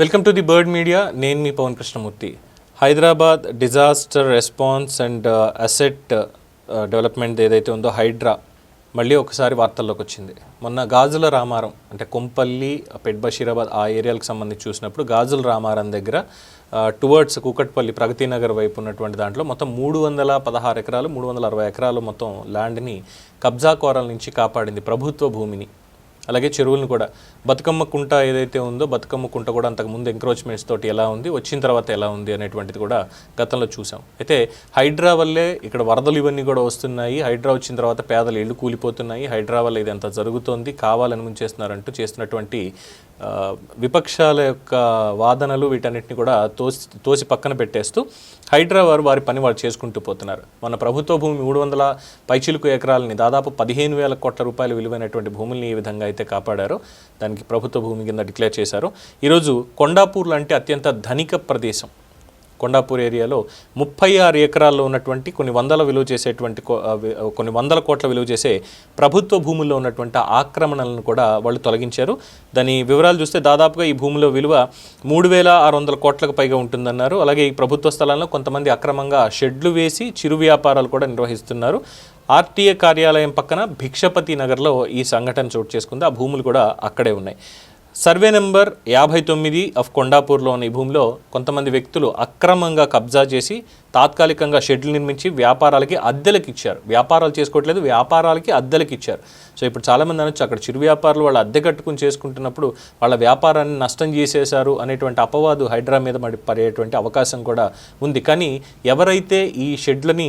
Welcome to the bird media. నేను మీ Pavan Krishnamurthy. Hyderabad disaster response and uh, asset uh, development ఏదైతే ఉందో హైడ్రా మళ్ళీ ఒకసారి వార్తల్లోకి వచ్చింది. మొన్న గాజుల రామారం అంటే కొంపల్లి పెట్ బషీరాబాద్ ఆ ఏరియాలకు సంబంధించి చూసినప్పుడు గాజుల రామారం దగ్గర uh, టువర్డ్స్ కూకట్పల్లి ప్రగతి నగర్ వైపు ఉన్నటువంటి దాంట్లో మొత్తం మూడు వందల పదహారు ఎకరాలు మూడు వందల అరవై ఎకరాలు మొత్తం ల్యాండ్ని కబ్జా కోరల నుంచి కాపాడింది ప్రభుత్వ భూమిని. అలాగే చెరువులను కూడా. బతుకమ్మ కుంట ఏదైతే ఉందో బతుకమ్మ కుంట కూడా అంతకుముందు ఎంక్రోచ్మెంట్స్ తోటి ఎలా ఉంది వచ్చిన తర్వాత ఎలా ఉంది అనేటువంటిది కూడా గతంలో చూసాం. అయితే హైడ్రా వల్లే ఇక్కడ వరదలు ఇవన్నీ కూడా వస్తున్నాయి. హైడ్రా వచ్చిన తర్వాత పేదలు ఇళ్ళు కూలిపోతున్నాయి. హైడ్రా వల్ల ఇదంతా జరుగుతోంది. కావాలని ముంచేస్తున్నారంటూ చేస్తున్నటువంటి విపక్షాల యొక్క వాదనలు వీటన్నిటిని కూడా తోసి తోసి పక్కన పెట్టేస్తూ హైడ్రా వారు వారి పని వాళ్ళు చేసుకుంటూ పోతున్నారు. మన ప్రభుత్వ భూమి మూడు వందల పైచిలుకు ఎకరాలని దాదాపు పదిహేను వేల కోట్ల రూపాయల విలువైనటువంటి భూముల్ని ఈ విధంగా అయితే కాపాడారో. దానికి ప్రభుత్వ భూమి కింద డిక్లేర్ చేశారు. ఈరోజు కొండాపూర్ లాంటి అత్యంత ధనిక ప్రదేశం. కొండాపూర్ ఏరియాలో ముప్పై ఆరు ఎకరాల్లో ఉన్నటువంటి కొన్ని వందల విలువ చేసేటువంటి కో- కొన్ని వందల కోట్ల విలువ చేసే ప్రభుత్వ భూముల్లో ఉన్నటువంటి ఆక్రమణలను కూడా వాళ్ళు తొలగించారు. దాని వివరాలు చూస్తే దాదాపుగా ఈ భూమిలో విలువ మూడు వేల ఆరు వందల కోట్లకు పైగా ఉంటుందన్నారు. అలాగే ఈ ప్రభుత్వ స్థలాల్లో కొంతమంది అక్రమంగా షెడ్లు వేసి చిరు వ్యాపారాలు కూడా నిర్వహిస్తున్నారు. ఆర్టీఏ కార్యాలయం పక్కన భిక్షపతి నగర్లో ఈ సంఘటన చోటు చేసుకుంది. ఆ భూములు కూడా అక్కడే ఉన్నాయి. సర్వే నెంబర్ యాభై తొమ్మిది ఆఫ్ కొండాపూర్లో ఉన్న ఈ భూమిలో కొంతమంది వ్యక్తులు అక్రమంగా కబ్జా చేసి తాత్కాలికంగా షెడ్లు నిర్మించి వ్యాపారాలకి అద్దెలకు ఇచ్చారు. వ్యాపారాలు చేసుకోవట్లేదు వ్యాపారాలకి అద్దెలకు ఇచ్చారు. సో ఇప్పుడు చాలామంది అనొచ్చు అక్కడ చిరు వ్యాపారులు వాళ్ళు అద్దె కట్టుకుని చేసుకుంటున్నప్పుడు వాళ్ళ వ్యాపారాన్ని నష్టం చేసేశారు అనేటువంటి అపవాదు హైడ్రా మీద మరి పడేటువంటి అవకాశం కూడా ఉంది. కానీ ఎవరైతే ఈ షెడ్లని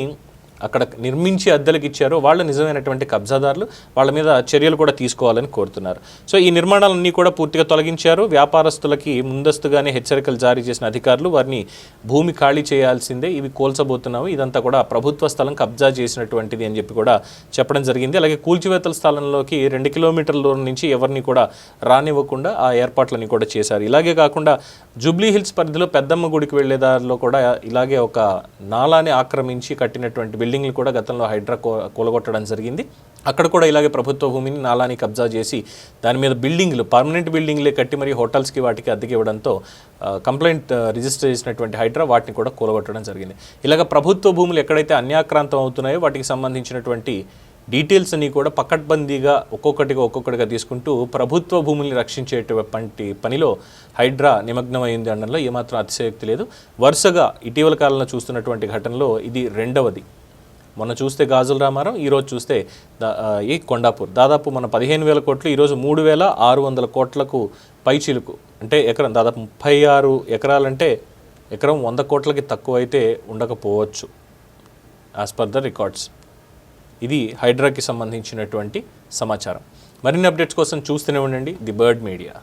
అక్కడ నిర్మించి అద్దెలకు ఇచ్చారో వాళ్ళు నిజమైనటువంటి కబ్జాదారులు. వాళ్ళ మీద చర్యలు కూడా తీసుకోవాలని కోరుతున్నారు. సో ఈ నిర్మాణాలన్నీ కూడా పూర్తిగా తొలగించారు. వ్యాపారస్తులకి ముందస్తుగానే హెచ్చరికలు జారీ చేసిన అధికారులు వారిని భూమి ఖాళీ చేయాల్సిందే. ఇవి కోల్చబోతున్నాము. ఇదంతా కూడా ప్రభుత్వ స్థలం కబ్జా చేసినటువంటిది అని చెప్పి కూడా చెప్పడం జరిగింది. అలాగే కూల్చివేతల స్థలంలోకి రెండు కిలోమీటర్ల దూరం నుంచి ఎవరిని కూడా రానివ్వకుండా ఆ ఏర్పాట్లని కూడా చేశారు. ఇలాగే కాకుండా జూబ్లీ హిల్స్ పరిధిలో పెద్దమ్మ గుడికి వెళ్ళే దారిలో కూడా ఇలాగే ఒక నాలాని ఆక్రమించి కట్టినటువంటి బిల్డింగ్లు కూడా గతంలో హైడ్రా కో కూలగొట్టడం జరిగింది. అక్కడ కూడా ఇలాగే ప్రభుత్వ భూమిని నాలాని కబ్జా చేసి దాని మీద బిల్డింగ్లు పర్మనెంట్ బిల్డింగ్లే కట్టి మరి హోటల్స్కి వాటికి అద్దెకి ఇవ్వడంతో కంప్లైంట్ రిజిస్టర్ చేసినటువంటి హైడ్రా వాటిని కూడా కూలగొట్టడం జరిగింది. ఇలాగ ప్రభుత్వ భూములు ఎక్కడైతే అన్యాక్రాంతం అవుతున్నాయో వాటికి సంబంధించినటువంటి డీటెయిల్స్ అన్నీ కూడా పకడ్బందీగా ఒక్కొక్కటిగా ఒక్కొక్కటిగా తీసుకుంటూ ప్రభుత్వ భూముల్ని రక్షించేటువంటి పనిలో హైడ్రా నిమగ్నమైంది అనడంలో ఏమాత్రం అతిశయోక్తి లేదు. వరుసగా ఇటీవల కాలంలో చూస్తున్నటువంటి ఘటనలో ఇది రెండవది. మొన్న చూస్తే గాజుల రామారం ఈరోజు చూస్తే ఈ కొండాపూర్. దాదాపు మన పదిహేను వేల కోట్లు ఈరోజు మూడు వేల ఆరు వందల కోట్లకు పైచిలుకు అంటే ఎకరం దాదాపు ముప్పై ఆరు ఎకరాలంటే ఎకరం వంద కోట్లకి తక్కువ అయితే ఉండకపోవచ్చు యాజ్ పర్ ద రికార్డ్స్ ఇది హైడ్రాకి సంబంధించినటువంటి సమాచారం. మరిన్ని అప్డేట్స్ కోసం చూస్తూనే ఉండండి ది బర్డ్ మీడియా.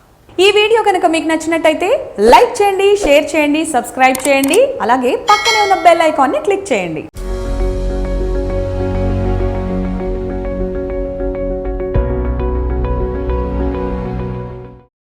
ఈ వీడియో కనుక మీకు నచ్చినట్టయితే లైక్ చేయండి షేర్ చేయండి సబ్స్క్రైబ్ చేయండి అలాగే పక్కనే ఉన్న బెల్ ఐకాన్ని క్లిక్ చేయండి.